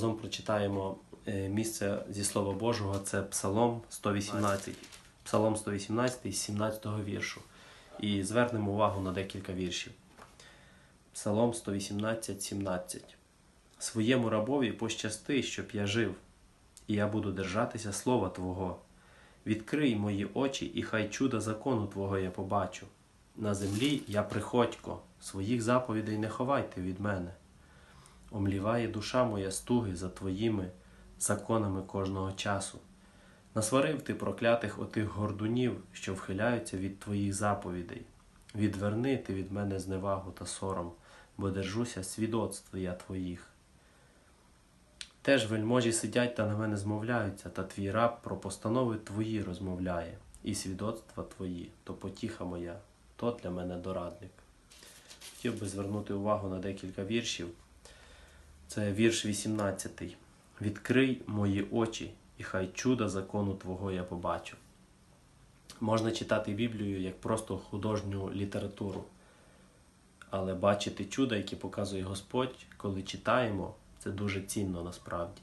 разом прочитаємо е, місце зі Слова Божого, це Псалом 118. Псалом 118 з 17 віршу. І звернемо увагу на декілька віршів. Псалом 118, 17. Своєму рабові пощасти, щоб я жив, і я буду держатися слова Твого. Відкрий мої очі, і хай чуда закону Твого я побачу. На землі я приходько, своїх заповідей не ховайте від мене. Омліває душа моя стуги за Твоїми законами кожного часу. Насварив ти проклятих отих гордунів, що вхиляються від Твоїх заповідей. Відверни ти від мене зневагу та сором, бо держуся свідоцтв я Твоїх. Теж вельможі сидять та на мене змовляються, та твій раб про постанови твої розмовляє, і свідоцтва твої, то потіха моя, то для мене дорадник. Хотів би звернути увагу на декілька віршів. Це вірш 18. Відкрий мої очі, і хай чуда закону Твого я побачу. Можна читати Біблію як просто художню літературу, але бачити чуда, які показує Господь, коли читаємо, це дуже цінно насправді.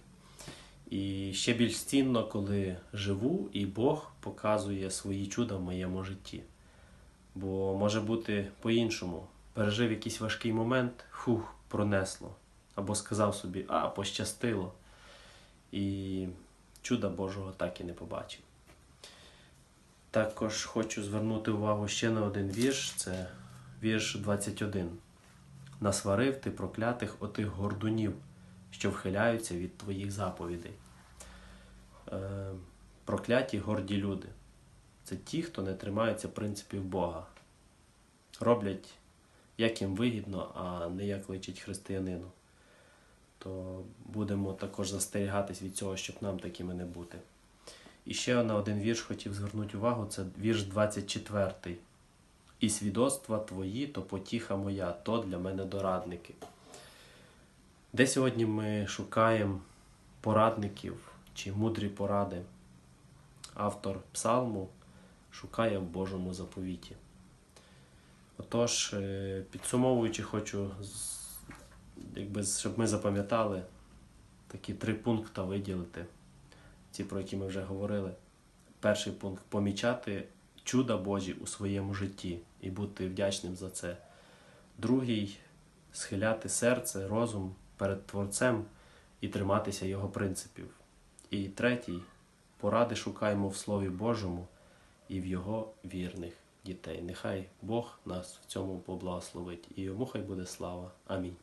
І ще більш цінно, коли живу і Бог показує свої чуда в моєму житті. Бо може бути по-іншому. Пережив якийсь важкий момент, фух, пронесло. Або сказав собі, а, пощастило. І чуда Божого так і не побачив. Також хочу звернути увагу ще на один вірш це вірш 21. Насварив ти проклятих отих гордунів, що вхиляються від твоїх заповідей. Е, прокляті горді люди. Це ті, хто не тримаються принципів Бога. Роблять, як їм вигідно, а не як личить християнину. То будемо також застерігатись від цього, щоб нам такими не бути. І ще на один вірш хотів звернути увагу, це вірш 24. І свідоцтва твої, то потіха моя, то для мене дорадники. Де сьогодні ми шукаємо порадників чи мудрі поради? Автор псалму шукає в Божому заповіті. Отож, е, підсумовуючи, хочу, якби, щоб ми запам'ятали такі три пункти виділити, ті, про які ми вже говорили. Перший пункт помічати чуда Божі у своєму житті і бути вдячним за це. Другий схиляти серце, розум перед Творцем і триматися його принципів. І третій поради шукаємо в Слові Божому і в Його вірних дітей. Нехай Бог нас в цьому поблагословить, і йому хай буде слава. Амінь.